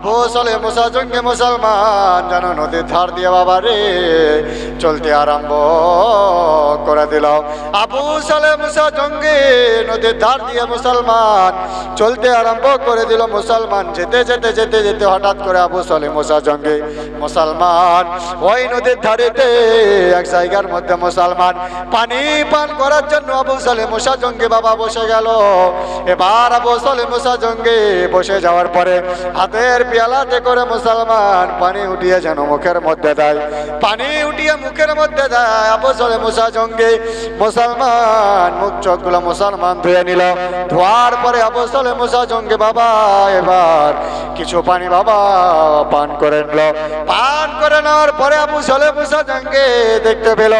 আবু সালে মুসা জঙ্গে মুসলমান যেন নদীর ধার দিয়ে বাবা রে চলতে আরম্ভ করে দিল আবু সালে মুসা জঙ্গি নদীর ধার দিয়ে মুসলমান চলতে আরম্ভ করে দিল। মুসলমান যেতে যেতে যেতে যেতে হঠাৎ করে আবু সালে মুসা জঙ্গি মুসলমান ওই নদীর ধারেতে এক জায়গার মধ্যে মুসলমান পানি পান করার জন্য আবু সালে মুসা জঙ্গি বাবা বসে গেল। এবার আবু সালে মুসা জঙ্গি বসে যাওয়ার পরে হাতের পেয়ালাতে করে মুসলমান পানি উঠিয়ে যেন মুখের মধ্যে দেয়। পানি উঠিয়ে মুখের মধ্যে দেয় আবু সালে মুসা জঙ্গে। মুসলমান মুখ চোখগুলো মুসলমান ধুয়ে নিল। ধোয়ার পরে আবু সালে মুসা জঙ্গে বাবা এবার কিছু পানি বাবা পান করে নিল। পান করে নেওয়ার পরে আবু সালে মুসা জঙ্গে দেখতে পেল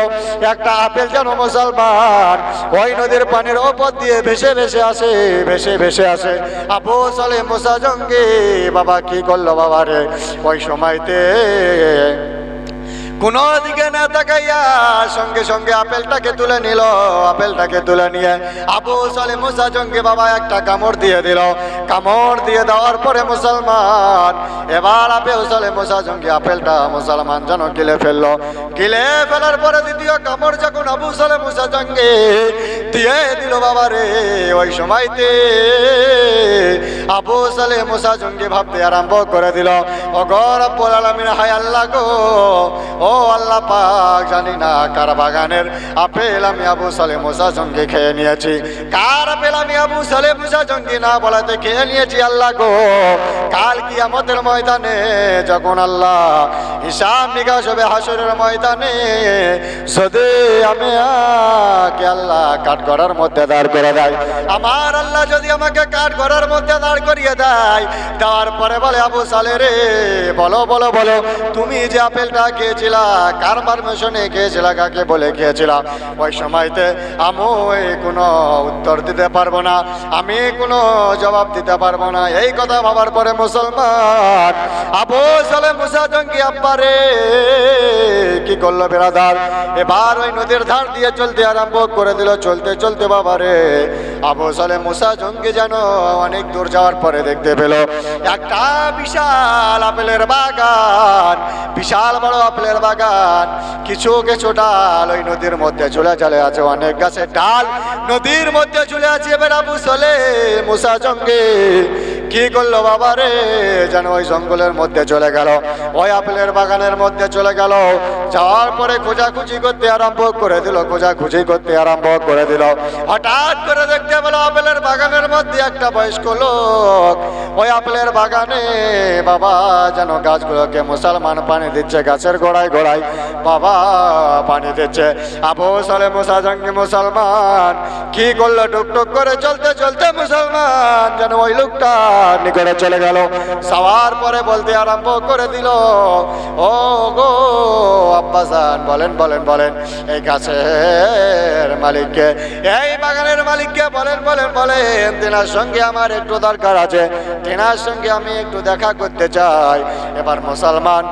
একটা আপেল যেন মুসলমান ওই নদীর পানির ওপর দিয়ে ভেসে ভেসে আসে, ভেসে ভেসে আসে। আবু সালে মুসা জঙ্গে বাবা কি করল বাবা রে ওই সময়তে কোনো দিকে না তাকাইয়া সঙ্গে সঙ্গে আপেলটাকে তুলে নিল, আপেলটাকে তুলে নিয়ে আবু সালে মুসা জঙ্গে বাবা একটা কামড় দিয়ে দিল। কামড় দিয়ে দেওয়ার পরে মুসলমান, এবার আপেল সালে মুসা জঙ্গে আপেলটা মুসলমান যেন গিলে ফেলল। গিলে ফেলার পরে দ্বিতীয় কামড় যখন আবু সালে মুসা জঙ্গে দিয়ে দিল বাবা রে ওই সময়তে আবু সালে মুসা জঙ্গি ভাবতে আরম্ভ করে দিল, অগর আব্বুল হায় আল্লাহ গো, ও আল্লাহ পাক, জানি না কার বাগানের আপেল আমি আবু সালে মুসা জঙ্গে খেয়ে নিয়েছি। কার আপেল আমি আবু সালে মুসা জঙ্গি না বলাতে খেয়ে নিয়েছি, আল্লাহ গো? কাল কি আমাদের ময়দানে যখন আল্লাহ হিসাব নিকাশ হবে হাসরের ময়দানে, যদি আমি আল্লাহ কাঠ গড়ার মধ্যে দাঁড় করে দেয়, আমার আল্লাহ যদি আমাকে কাঠ গড়ার মধ্যে দাঁড় করিয়ে দেয়। দেওয়ার পরে বলে, আবু সালে রে, বলো বলো বলো, তুমি যে আপেলটা খেয়েছিলা, কার পারমিশনে খেয়েছিলা, কাকে বলে খেয়েছিলা? ওই সময়তে আমি কোনো উত্তর দিতে পারব না, আমি কোনো জবাব দিতে পারব না। এই কথা ভাবার পরে মুসলমান, আবু সালে মুসা জঙ্গি আব্বারে কি করল বেড়াদার? এবার ওই নদীর ধার দিয়ে চলতে আরম্ভ করে দিল, চলতে চলতে বাবারে আবু সালে মুসা জঙ্গি যেন অনেক দূর যাওয়ার পরে দেখতে পেল একটা বিশাল আপেলের বাগান, বিশাল বড় আপেলের বাগান। কিছু কিছু ডাল ওই নদীর মধ্যে চলে চলে আছে, অনেক গাছের ডাল নদীর মধ্যে চলে আছে। এবার আবু সালে মুসা জঙ্গি কি করল বাবা রে? যেন ওই জঙ্গলের মধ্যে চলে গেল, ওই আপেলের বাগানের মধ্যে চলে গেল। যাওয়ার পরে খোঁজাখুঁজি করতে আরম্ভ করে দিল, খোঁজাখুঁজি করতে আরম্ভ করে দিল। হঠাৎ করে দেখতে পেল আপেলের বাগানের মধ্যে একটা বয়স্ক লোক ওই আপেলের বাগানে বাবা যেন গাছগুলোকে মুসলমান পানি দিচ্ছে, গাছের গোড়ায় গোড়ায় বাবা পানি দিচ্ছে। আবু সালে মুসা জঙ্গি মুসলমান, কি করল? টুকটুক করে চলতে চলতে মুসলমান যেন ওই লোকটা নিকটে চলে গেল। সবার পরে বলতে আরম্ভ করে দিল, ও গো আব্বাসান, বলেন বলেন বলেন, এই গাছের মালিককে, এই বাগানের মালিককে বলেন বলেন বলেন তেনার সঙ্গে আমার একটু দরকার আছে। তেনার সঙ্গে আমি একটু দেখা করতে চাই। এবার মুসলমান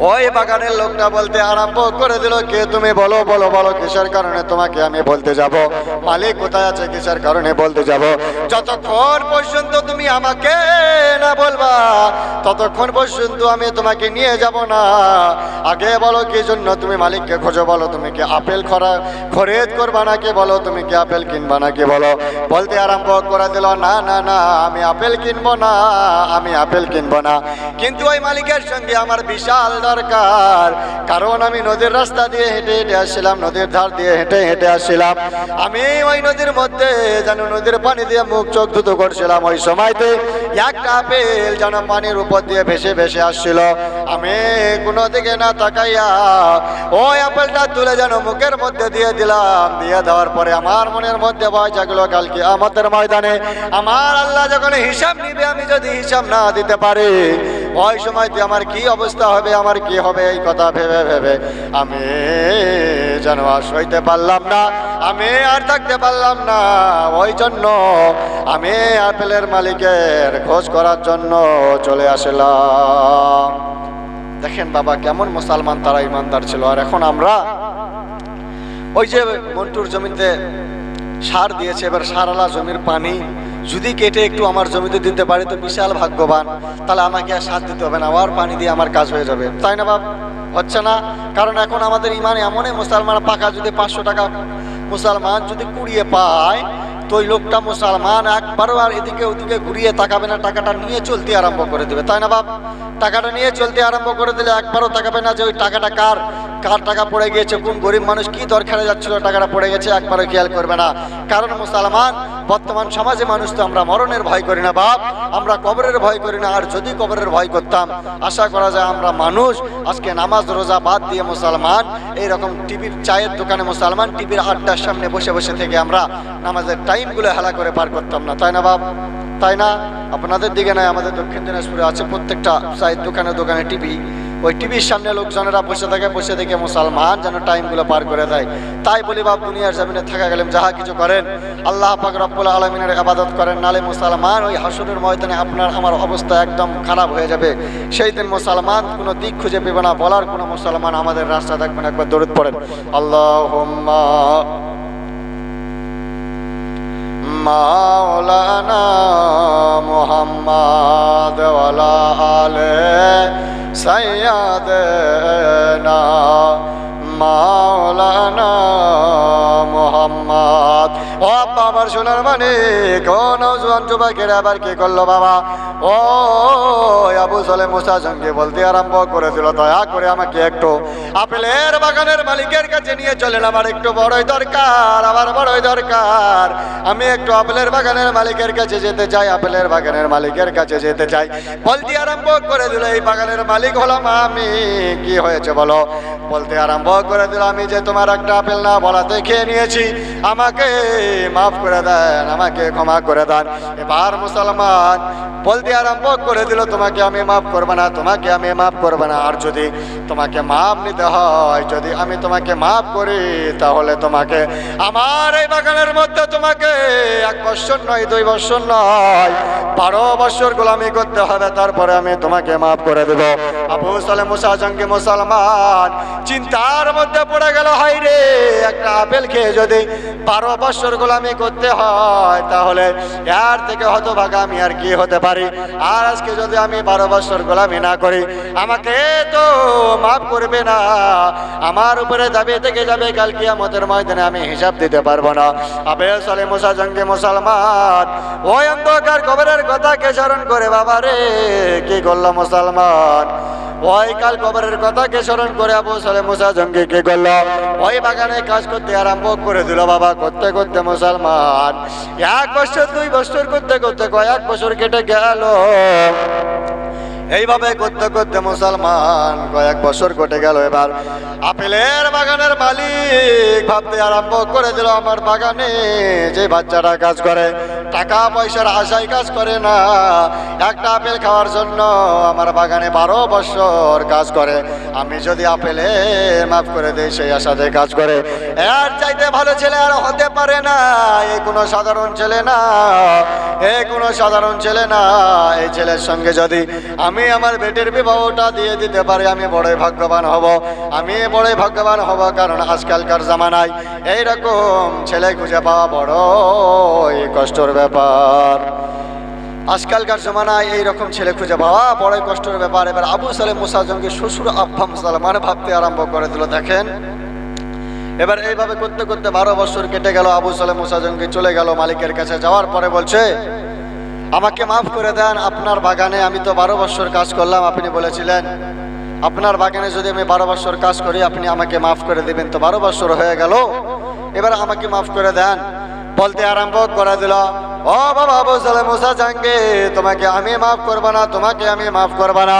ওই বাগানের লোকটা বলতে আরম্ভ করে দিল, কে তুমি? বলো বলো বলো, কিসের কারণে তোমাকে আমি বলতে যাব? মালিক কোথায় আছে? কিসের কারণে বলতে যাব? যতক্ষণ পর্যন্ত তুমি আমাকে না বলবা, ততক্ষণ পর্যন্ত আমি তোমাকে নিয়ে যাব না। আগে বলো কি জন্য তুমি মালিককে খোঁজো? বলো, তুমি কি আপেল খরা, খরিদ করবা নাকি? বলো, তুমি কি আপেল কিনবা নাকি? বলো। বলতে আরম্ভ করে দিল, না না না, আমি আপেল কিনবো না, আমি আপেল কিনবো না। কিন্তু ওই মালিকের সঙ্গে আমার বিশাল দরকার। কারণ আমি নদীর রাস্তা দিয়ে হেঁটে হেঁটে আসছিলাম, নদীর ধার দিয়ে হেঁটে হেঁটে আসছিলাম। আমি ওই নদীর মধ্যে যেন নদীর পানি দিয়ে মুখ চোখ ধুতো করছিলাম ওই সময়তে। একটা আপেল যেন পানির উপর দিয়ে ভেসে ভেসে আসছিল। আমি কোনো দিকে না তাকাইয়া ওই আপেলটা তুলে যেন মুখের মধ্যে দিয়ে দিলাম। দিয়ে দেওয়ার পরে আমার মনের মধ্যে ভয় জাগলো কালকে আমাদের ময়দানে। আমার আল্লাহ যখন হিসাব নিবে, আমি যদি হিসাব না দিতে পারি ওই সময়তে আমার কি অবস্থা হবে, আমার কি হবে এই কথা ভেবে ভেবে? আমি যেন আর সইতে পারলাম না, আমি আর থাকতে পারলাম না। ওই জন্য আমি আপেলের মালিকের খোঁজ করার জন্য চলে আসলাম। দেখেন বাবা, কেমন মুসলমান তারা ইমানদার ছিল। আর এখন আমরা ওই যে মন্টুর জমিতে সার দিয়েছে, এবার সারালা জমির পানি যদি কেটে একটু আমার জমিতে দিতে পারে তো বিশাল ভাগ্যবান। তাহলে আমাকে আর সাথ দিতে হবে না, আবার পানি দিয়ে আমার কাজ হয়ে যাবে। তাই না বাপ? হচ্ছে না? কারণ এখন আমাদের ইমান এমনই মুসলমান, পাকা যদি পাঁচশো টাকা, মুসলমান যদি কুড়িয়ে পায় তো ওই লোকটা মুসলমান, একবারও আর এদিকে ওদিকে ঘুরিয়ে তাকাবে না, টাকাটা নিয়ে চলতে আরম্ভ করে দেবে। তাই না বাপ? টাকাটা নিয়ে চলতে আরম্ভ করে দিলে একবারও তাকাবে না যে ওই টাকাটা কার কার টাকা পড়ে গিয়েছে, কোন গরিব মানুষ কি দরকারে যাচ্ছিল, টাকাটা পড়ে গেছে, একবারও খেয়াল করবে না। কারণ মুসলমান, বর্তমান সমাজে মানুষ তো আমরা মরণের ভয় করি না বাপ, আমরা কবরের ভয় করি না। আর যদি কবরের ভয় করতাম, আশা করা যায় আমরা মানুষ আজকে নামাজ, রোজা বাদ দিয়ে মুসলমান, এইরকম টিভির চায়ের দোকানে মুসলমান, টিভির আড্ডার সামনে বসে বসে থেকে আমরা নামাজের টাইমগুলো হেলা করে পার করতাম না। তাই না বাপ? তাই না? আপনাদের দিকে নয়, আমাদের দক্ষিণ দিনাজপুরে আছে প্রত্যেকটা চায়ের দোকানে দোকানে টিভি। ওই টিভির সামনে লোকজনেরা বসে থাকে, বসে দেখে মুসলমান যেন টাইমগুলো পার করে দেয়। তাই বলি বাপ, দুনিয়ার জমিনে থাকা গেলেন, যাহা কিছু করেন, আল্লাহ পাক রব্বুল আলমিনের আবাদত করেন, নালে মুসলমান ওই হাসুরের ময়দানে আপনার, আমার অবস্থা একদম খারাপ হয়ে যাবে। সেই দিন মুসলমান কোনো দিক খুঁজে পেবে না, বলার কোনো মুসলমান আমাদের রাস্তা দেখবেন একবার দৌড় পড়েন। আল্লাহ মাওলানা মোহাম্মদ আলে আলে না মাওলানা মোহাম্মদ। ও পাবার সোনার মানে কোন আবার কি করল বাবা? ও আবু সালে মুসা সঙ্গে বলতে আরম্ভ করে দিল দয়া করে আমাকে একটু আপেলের বাগানের মালিকের কাছে নিয়ে চলেন, আমার একটু বড়ই দরকার, আমার বড়ই দরকার। আমি একটু আপেলের বাগানের মালিকের কাছে যেতে চাই, আপেলের বাগানের মালিকের কাছে যেতে চাই। বলতে আরম্ভ করে দিল, এই বাগানের মালিক হলাম আমি। কি হয়েছে বলো? বলতে আরম্ভ করে দিল, আমি যে তোমার একটা আপেল না বলাতে খেয়ে নিয়েছি, আমাকে মাফ করে দেন, আমাকে ক্ষমা করে দেন। এবার মুসলমান বলতে আরম্ভ করে দিল, তোমাকে আমি মাফ করব না, তোমাকে আমি মাফ করব না। আর যদি তোমাকে মাফ নিতে হয়, যদি আমি তোমাকে মাফ করি, তাহলে তোমাকে আমার এই বাগানের মধ্যে তোমাকে এক বছর নয়, দুই বছর নয়, বারো বছর গোলামি করতে হবে। তারপরে আমি তোমাকে মাফ করে দেবো। আবু সালে মুসা জঙ্গি মুসলমান চিন্তার মধ্যে পড়ে গেল হাই রে, একটা আপেল খেয়ে যদি বারো বছর গোলামি করতে হয়, তাহলে এর থেকে হতভাগা আমি আর কি হতে পারি? আর আজকে যদি আমি বারো বছর গোলামি না করি, আমাকে তো মাফ করবে না। আমার উপরে দাবি থেকে যাবে, কাল কিয়ামতের ময়দানে আমি হিসাব দিতে পারব না। আবে সালে মুসা, জঙ্গি মুসলমান, ওই অন্ধকার কবরের কথাকে স্মরণ করে বাবা রে কি করল মুসলমান? কাল কবরের কথাকে স্মরণ করে আবু সালে মুসা জঙ্গি কে করল? ওই বাগানে কাজ করতে আরম্ভ করে দিল বাবা, করতে করতে মুসলমান। এক বছর, দুই বছর, করতে করতে কয়েক বছর কেটে গেল। এইভাবে করতে করতে মুসলমান কয়েক বছর কেটে গেল এবার। আপেলের বাগানের মালিক ভাবতে আরম্ভ করে দিল আমার বাগানে যে বাচ্চারা কাজ করে, টাকা পয়সার আশায় কাজ করে না। একটা আপেল খাওয়ার জন্য আমার বাগানে বারো বছর কাজ করে। আমি যদি আপেলে মাফ করে দিই, সেই আশাতে কাজ করে। এর চাইতে ভালো ছেলে আর হতে পারে না। এ কোনো সাধারণ ছেলে না। এ কোনো সাধারণ ছেলে না। এই ছেলের সঙ্গে যদি আমি আমার বেটির বিবাহটা দিয়ে দিতে পারি, আমি বড়ই ভাগ্যবান হব। আমি বড়ই ভাগ্যবান হব কারণ আজকালকার জামানায় এইরকম ছেলে খুঁজে পাওয়া বড়ই কষ্টর ব্যাপার। আজকালকার জমানায় এইরকম ছেলে খুঁজে পাওয়া বড়ই কষ্টের ব্যাপার। এবার আবু সালে মুসা জঙ্গি শ্বশুর আব্বা মুসালমান ভাবতে আরম্ভ করে দিল, দেখেন। এবার এইভাবে করতে করতে বারো বছর কেটে গেল, আবু সালে মুসা জঙ্গি চলে গেল মালিকের কাছে, যাওয়ার পরে বলছে আমাকে মাফ করে দেন, আপনার বাগানে আমি তো বারো বছর কাজ করলাম, আপনি বলেছিলেন, আপনার বাগানে যদি আমি বারো বছর কাজ করি, আপনি আমাকে মাফ করে দেবেন। তো বারো বছর হয়ে গেল, এবার আমাকে মাফ করে দেন। বলতে আরম্ভ করে দিল ও বাবা, আবু সালে মুসা জাঙ্গে তোমাকে আমি মাফ করব না, তোমাকে আমি মাফ করব না।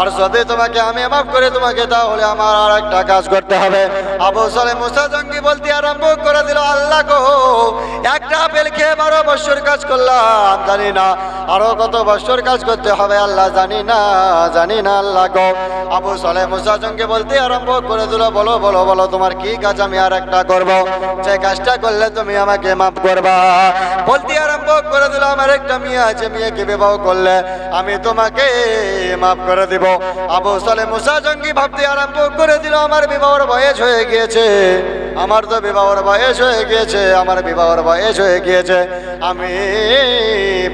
আর যদি তোমাকে আমি মাফ করে, তোমাকে তাহলে আমার আর একটা কাজ করতে হবে। আবু সালে মুসা জঙ্গি বলতে আরম্ভ করে দিল, আল্লাহ গো, একটা আপেল খেয়ে বারো বছর কাজ করলাম, জানি না আরও কত বছর কাজ করতে হবে, আল্লাহ জানি না জানি না আল্লাহ গো। আবু সালে মুসা জঙ্গি বলতে আরম্ভ করে দিল, বলো বলো বলো, তোমার কি কাজ আমি আর একটা করব? যে কাজটা করলে তুমি আমাকে মাফ করবা। বলতে আরম্ভ করে দিল, আমার একটা মেয়ে আছে, মেয়েকে বিবাহ করলে আমি তোমাকে মাফ করে দিব। আবু সালে মুসা জঙ্গি ভাবতে আরম্ভ করে দিল, আমার বিবাহর বয়স হয়ে গিয়েছে। আমার তো বিবাহর বয়স হয়ে গিয়েছে, আমার বিবাহর বয়স হয়ে গিয়েছে। আমি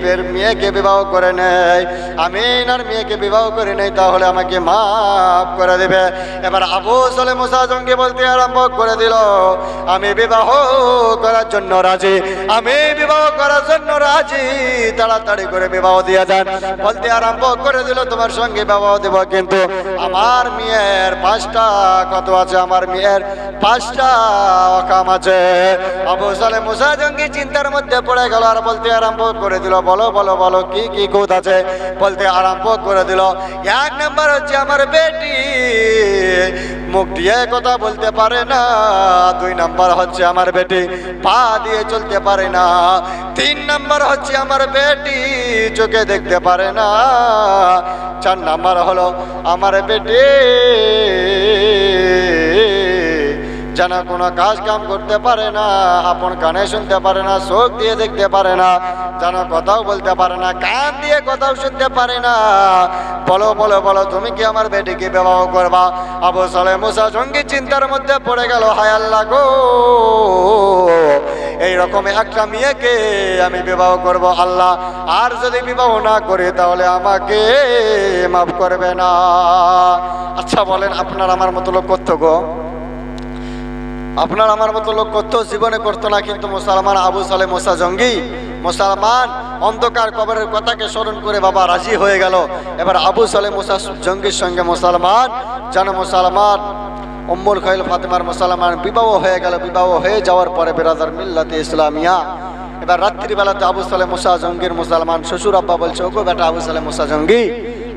বের মেয়েকে বিবাহ করে নেই। আমি এনার মেয়েকে বিবাহ করে নেই, তাহলে আমাকে মাফ করে দেবে। এবার আবু সালে মুসাজঙ্গি বলতে আরম্ভ করে দিল, আমি বিবাহ করার জন্য রাজি। আমি বিবাহ করার জন্য রাজি। তাড়াতাড়ি করে বিবাহ দিয়ে দেন বলতে আরম্ভ করে দিল, তোমার সঙ্গে বিবাহ দেব কিন্তু আমার মেয়ের পাঁচটা কত আছে? আমার মেয়ের পাঁচটা অকাম আছে। আবু সালে মুসা জঙ্গি চিন্তার মধ্যে পড়ে গেল আর বলতে আরম্ভ করে দিল। বলো বলো বলো, কি কি কুত আছে? বলতে আরম্ভ করে দিল। এক নাম্বার হচ্ছে আমার বেটি। মুখ দিয়ে কথা বলতে পারে না। দুই নাম্বার হচ্ছে আমার বেটি। পা দিয়ে চলতে পারে না। তিন নাম্বার হচ্ছে আমার বেটি। চোখে দেখতে পারে না। চার নাম্বার হলো আমার বেটি। যেন কোনো কাজ কাম করতে পারে না, আপন কানে শুনতে পারে না, চোখ দিয়ে দেখতে পারে না, যেন কথাও বলতে পারে না, কান দিয়ে কথাও শুনতে পারে না। বলো বলো বলো, তুমি কি আমার বেটিকে বিবাহ করবা? আবু সালে মুসা জঙ্গি চিন্তার মধ্যে পড়ে গেল, হায় আল্লাহ গো! এই রকম একটা মেয়েকে আমি বিবাহ করব, আল্লাহ, আর যদি বিবাহ না করি তাহলে আমাকে মাফ করবে না। আচ্ছা বলেন, আপনার আমার মতো লোক করতো গো আপনার আমার মতো লোক করতো জীবনে করতো না, কিন্তু মুসলমান আবু সালে মোসা জঙ্গি, মুসলমান অন্ধকার কবরের কথাকে স্মরণ করে বাবা রাজি হয়ে গেল। এবার আবু সালে মোসা জঙ্গির সঙ্গে মুসলমান, যেন মুসলমান উম্মুল খৈল ফাতেমার মুসলমান বিবাহ হয়ে গেল। বিবাহ হয়ে যাওয়ার পরে বেরাদার মিল্লাতে ইসলামিয়া। এবার রাত্রিবেলাতে আবু সালে মুসা জঙ্গির মুসলমান শ্বশুর আব্বা বলছে, ওগো বেটা আবু সালে মুসা জঙ্গি,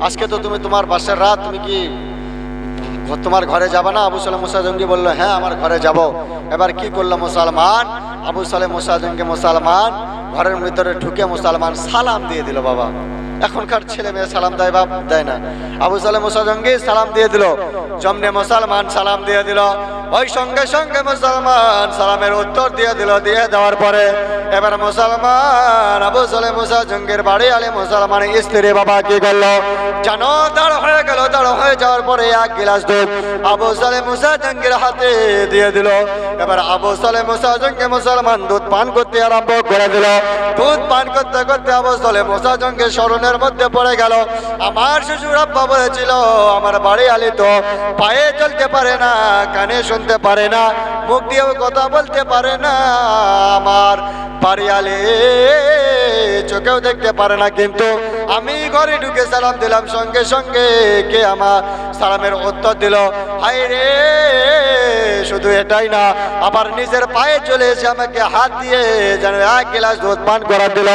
আজকে তো তুমি তোমার বাসের রাত, তুমি কি তোমার ঘরে যাবে না? আবু সালে মুসা জঙ্গি বলল হ্যাঁ আমার ঘরে যাব। এবার কি করল মুসলমান? আবু সালে মুসা জঙ্গি মুসলমান, ঘরের ভিতরে ঢুকে মুসলমান সালাম দিয়ে দিল বাবা। এখনকার ছেলে মেয়ে সালাম দেয় বাপ, দেয় না। আবু সালে মুসা সালাম দিয়ে দিল। জমনে মুসলমান সালাম দিয়ে দিল। ওই সঙ্গে সঙ্গে মুসলমান সালামের উত্তর দিয়ে দিল, দিয়ে দেওয়ার পরে এবার মুসলমান, আবু সালে মুসা জঙ্গির বাড়ি আলে মুসলমান স্ত্রী বাবা কি করল? জানো দাঁড় হয়ে গেল, দাঁড় হয়ে যাওয়ার পরে এক গিলাস দুধ আবু সালে মুসা জঙ্গির হাতে দিয়ে দিল। এবার আবু সালে মুসা জঙ্গি মুসলমান দুধ পান করতে আরম্ভ করে দিল। দুধ পান করতে করতে আবু সালে মুসা স্মরণের মধ্যে পড়ে গেল। আমার শ্বশুর আব্বা বলেছিল, আমার বাড়ি আলি তো পায়ে চলতে পারে না, কানে শুনতে পারে না, মুখ দিয়েও কথা বলতে পারে না, আমার বাড়ি আলি, চোখেও দেখতে পারে না। কিন্তু আমি ঘরে ঢুকে সালাম দিলাম, সঙ্গে সঙ্গে কে আমার সালামের উত্তর দিল হাই রে, শুধু এটাই না, আবার নিজের পায়ে চলে এসে আমাকে হাত দিয়ে যেন এক গ্লাস দুধ পান করা দিল।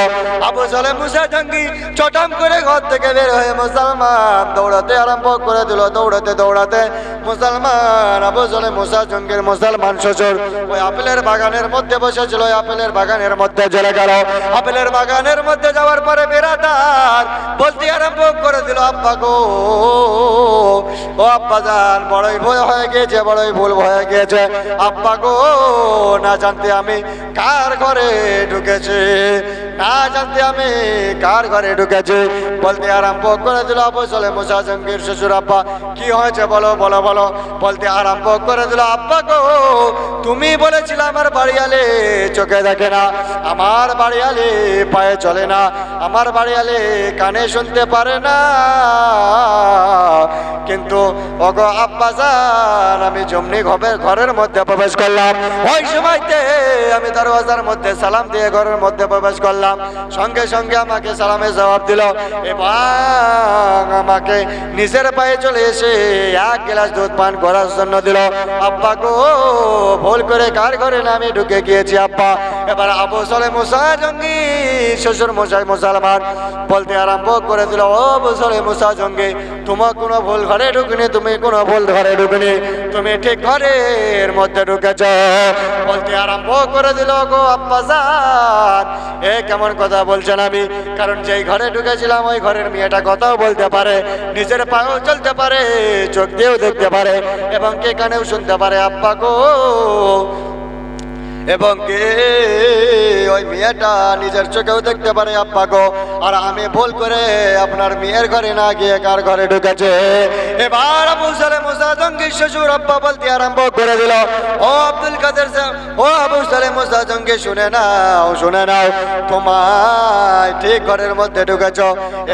আবু সালে মুসা জঙ্গি চটাম করে ঘর থেকে বের হয়ে মুসলমান দৌড়াতে আরম্ভ করে দিল, দৌড়াতে দৌড়াতে। মুসলমান, আবু সালে মুসা জঙ্গির মুসলমান শ্বশুর ওই আপেলের বাগানের মধ্যে বসেছিল, ওই আপেলের বাগানের মধ্যে চলে গেল। আপেলের বাগানের মধ্যে যাওয়ার পরে বেড়াদার বলতে আরম্ভ করে দিল, আব্বা গো ও আব্বা যান বড়ই ভুল হয়ে গিয়েছে বড়ই ভুল হয়ে গিয়েছে আব্বা গো, না জানতে আমি কার ঘরে ঢুকেছি? না জানতে আমি কার ঘরে ঢুকেছি? বলতে আরম্ভ করে দিল আবু মুসা জঙ্গির শ্বশুর আব্বা। কি হয়েছে বলো বলো বলো। বলতে আরম্ভ করে দিল, আব্বা গো, তুমি বলেছিলে আমার বাড়িয়ালে চোখে দেখে না, আমার বাড়িয়ালে পায়ে চলে না, আমার বাড়িয়ালে কানে শুনতে পারে না। কিন্তু, ওগো আব্বা যান আমি জমনি ঘরের ঘরের মধ্যে প্রবেশ করলাম। ওই সময়তে আমি দরওয়াজার মধ্যে সালাম দিয়ে ঘরের মধ্যে প্রবেশ করলাম। সঙ্গে সঙ্গে আমাকে সালামের জবাব দিল, এবং আমাকে নিজের পায়ে চলে এসে এক গ্লাস দুধ পান করার জন্য দিল। আব্বা গো, ভুল করে কার ঘরে না আমি ঢুকে গিয়েছি আব্বা। এবার আবু সলে মুসা জঙ্গি, শ্বশুর মশাই মুসলমান বলতে আরম্ভ করে দিল, ও বসলে মুসা জঙ্গি, তোমার কোনো ভুল ঘরে ঢুকিনি, তুমি কোনো ভুল ঘরে ঢুকনি, তুমি ঠিক ঘরের মধ্যে ঢুকেছ। বলতে আরম্ভ করে দিল, গো আব্বা জান এ কেমন কথা বলছেন আমি? কারণ যেই ঘরে ঢুকেছিলাম, ওই ঘরের মেয়েটা কথাও বলতে পারে, নিজের পাও চলতে পারে, চোখ দিয়েও দেখতে পারে, এবং কে কানেও শুনতে পারে, আব্বা গো। এবং কে? ওই মেয়েটা নিজের চোখেও দেখতে পারে, আব্বা গো। আর আমি ভুল করে আপনার মেয়ের ঘরে না গিয়ে কার ঘরে ঢুকেছে? এবার আবু সালে মুসা জঙ্গি শ্বশুর আব্বা বলতে আরম্ভ করে দিল। ও আব্দুল কাদের ও আবু সালে মুসা জঙ্গি, শুনে নাও শুনে নাও। তোমায় ঠিক ঘরের মধ্যে ঢুকেছ।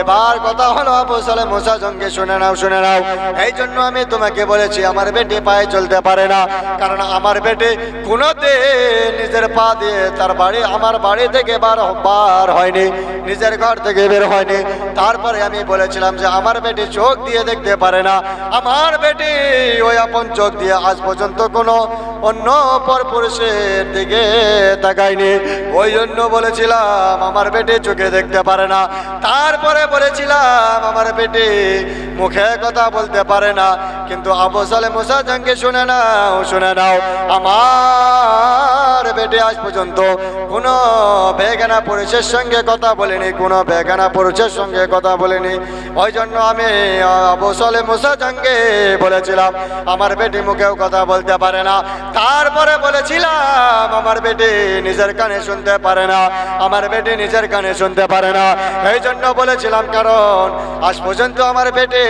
এবার কথা হলো আবু সালে মুসা জঙ্গি, শুনে নাও শুনে নাও। এই জন্য আমি তোমাকে বলেছি, আমার বেটি পায়ে চলতে পারে না। কারণ আমার বেটি কোনোদিন নিজের পা দিয়ে তার বাড়ি, আমার বাড়ি থেকে বার বার হয়নি, নিজের ঘর থেকে বের হয়নি। তারপরে আমি বলেছিলাম যে আমার বেটি চোখ দিয়ে দেখতে পারে না, আমার বেটি ওই আপন চোখ দিয়ে আজ পর্যন্ত কোনো অন্য পর পুরুষের দিকে তাকায়নি। ওই জন্য বলেছিলাম, আমার বেটি চোখে দেখতে পারে না। তারপরে বলেছিলাম, আমার বেটি মুখে কথা বলতে পারে না, কিন্তু আবু সালে মুসা জাঙ্গে শুনে নাও শুনে নাও, আমার বেটি আজ পর্যন্ত কোনো বেগানা পুরুষের সঙ্গে কথা বলিনি, কোনো বেগানা পুরুষের সঙ্গে কথা বলিনি। ওই জন্য আমি আবু সালে মুসা জাঙ্গে বলেছিলাম, আমার বেটি মুখেও কথা বলতে পারে না। তারপরে বলেছিলাম, আমার বেটি নিজের কানে শুনতে পারে না, আমার বেটি নিজের কানে শুনতে পারে না। এই জন্য বলেছিলাম, কারণ আজ পর্যন্ত আমার বেটি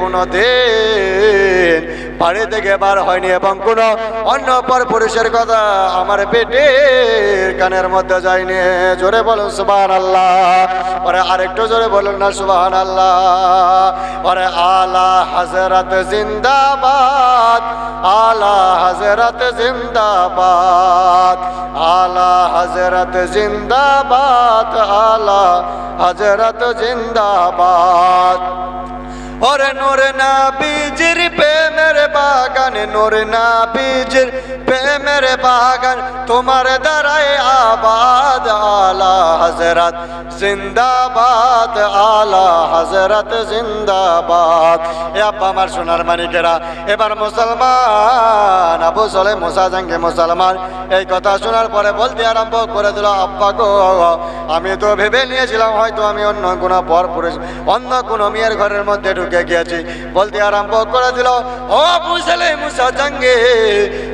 কোনো দিন বাড়ি থেকে বার হয়নি এবং কোনো অন্য পর পুরুষের কথা আমার পেটের কানের মধ্যে যায়নি। জোরে বলুন সুবাহ আল্লাহ পরে আরেকটু জোরে বলুন না সুবাহ আল্লাহ পরে আলা হজরত জিন্দাবাদ, আলা হজরত জিন্দাবাদ, আলা হজরত জিন্দাবাদ, আলা হজরত জিন্দাবাদ। ওরে নোর না বীজির প্রেমের বাগান, নোর না বীজির প্রেমের বাগান, তোমার দ্বারাই আবাদ আলা হজরত জিন্দাবাদ, আলা হজরত জিন্দাবাদ। এ আব্বা আমার সোনার মানিকেরা, এবার মুসলমান, আবু সলে মুসা জাঙ্গে মুসলমান, এই কথা শোনার পরে বলতে আরম্ভ করে দিল, আব্বা গো, আমি তো ভেবে নিয়েছিলাম হয়তো আমি অন্য কোনো পর পুরুষ, অন্য কোনো মেয়ের ঘরের মধ্যে ঢুকে গিয়েছি। বলতে আরম্ভ করে দিল, ও বুঝলে মুসা জাঙ্গে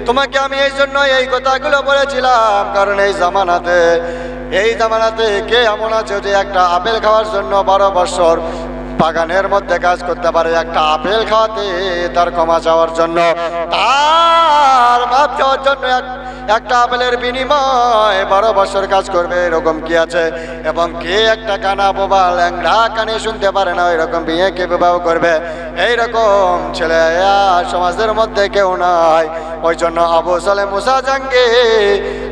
তোমাকে আমি এই জন্য এই কথাগুলো বলেছিলাম, কারণ এই জামানাতে এই জামানাতে কে এমন আছে যে একটা আপেল খাওয়ার জন্য বারো বছর বাগানের মধ্যে কাজ করতে পারে, একটা আপেল খাওয়াতে তার ক্ষমা চাওয়ার জন্য। তার মাপ চাওয়ার জন্য এক একটা আপেলের বিনিময় বারো বছর কাজ করবে, এরকম কি আছে? এবং কে একটা কানা বোবা ল্যাংড়া কানে শুনতে পারে না, এরকম বিয়ে কে বিবাহ করবে? এইরকম ছেলে সমাজের মধ্যে কেউ নাই। ওই জন্য আবু সালে মুসা জাঙ্গে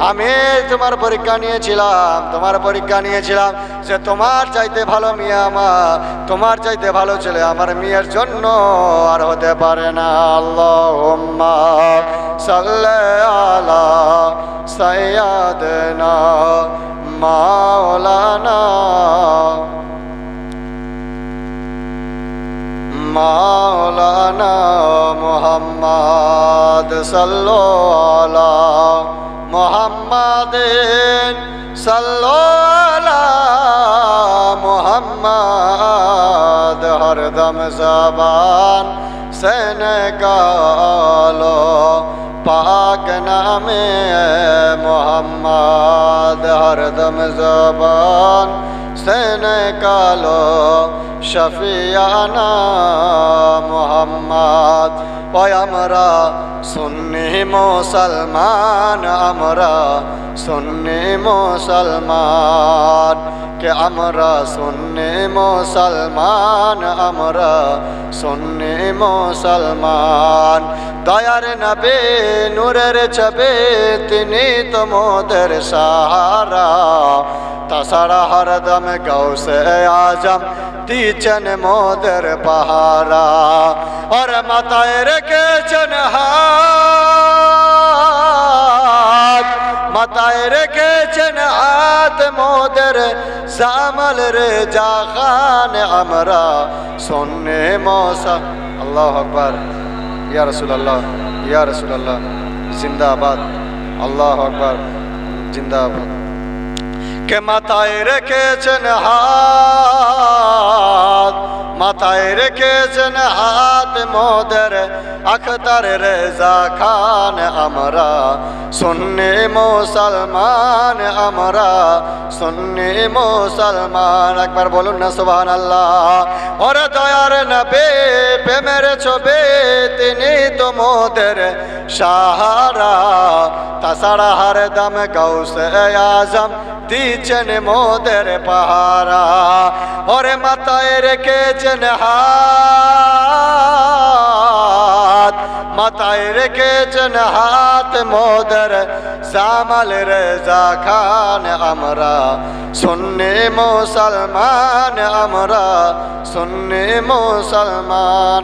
আমি তোমার পরীক্ষা নিয়েছিলাম, তোমার পরীক্ষা নিয়েছিলাম যে তোমার চাইতে ভালো মেয়ে আমার, তোমার চাইতে ভালো ছেলে আমার মেয়ের জন্য আর হতে পারে না। আল্লাহ সাল্লে আলা সৈয়াদনা মাওলানা মাওলানা মোহাম্মদ সাল্লো আলা মোহাম্মদিন সাল্লো আলা মোহাম্মদ হরদম জবান সেন গালো পাক নামে মোহাম্মদ হরদম জবান সেন কালো শফিয়ানা মোহাম্মদ। ওই আমরা সুন্নি মুসলমান, আমরা সুন্নি মুসলমান। কে আমরা সুন্নি মুসলমান, আমরা সুন্নি মুসলমান। দয়ার নবে নূরের ছবে তিনি তোমাদের সাহারা তাছাড়া হরদম গৌসে আজম দিচ্ছেন মোদের পাহারা আর মাথায় রেখেছেন হাত মাথায় রেখেছেন হাত মোদের জামাল রে জাহান আমরা সন্নে মশা আল্লাহ আকবর ইয়া রসুল্লাহ ইয়া রসুল্লাহ জিন্দাবাদ আল্লাহ আকবর জিন্দাবাদ। কে মাথায় রেখেছেন হাত? মাথায় রেখেছেন হাত মোদের আখতার রেজা খান আমরা। সুন্নি মুসলমান আমরা, সুন্নি মুসলমান। একবার বলুন না সুবহান আল্লাহ ওরে দয়ার নবে, প্রেমের ছবে, তিনি তো মোদের সাহারা। তাছাড়া হার দাম গৌসে আজম দিচ্ছেন মোদের পাহারা, ওরে মাথায় রেখেছেন হাত মাথায় রেখেছেন হাত মোদের সামাল রেজা খান আমরা। সুন্নি মুসলমান আমরা, সুন্নি মুসলমান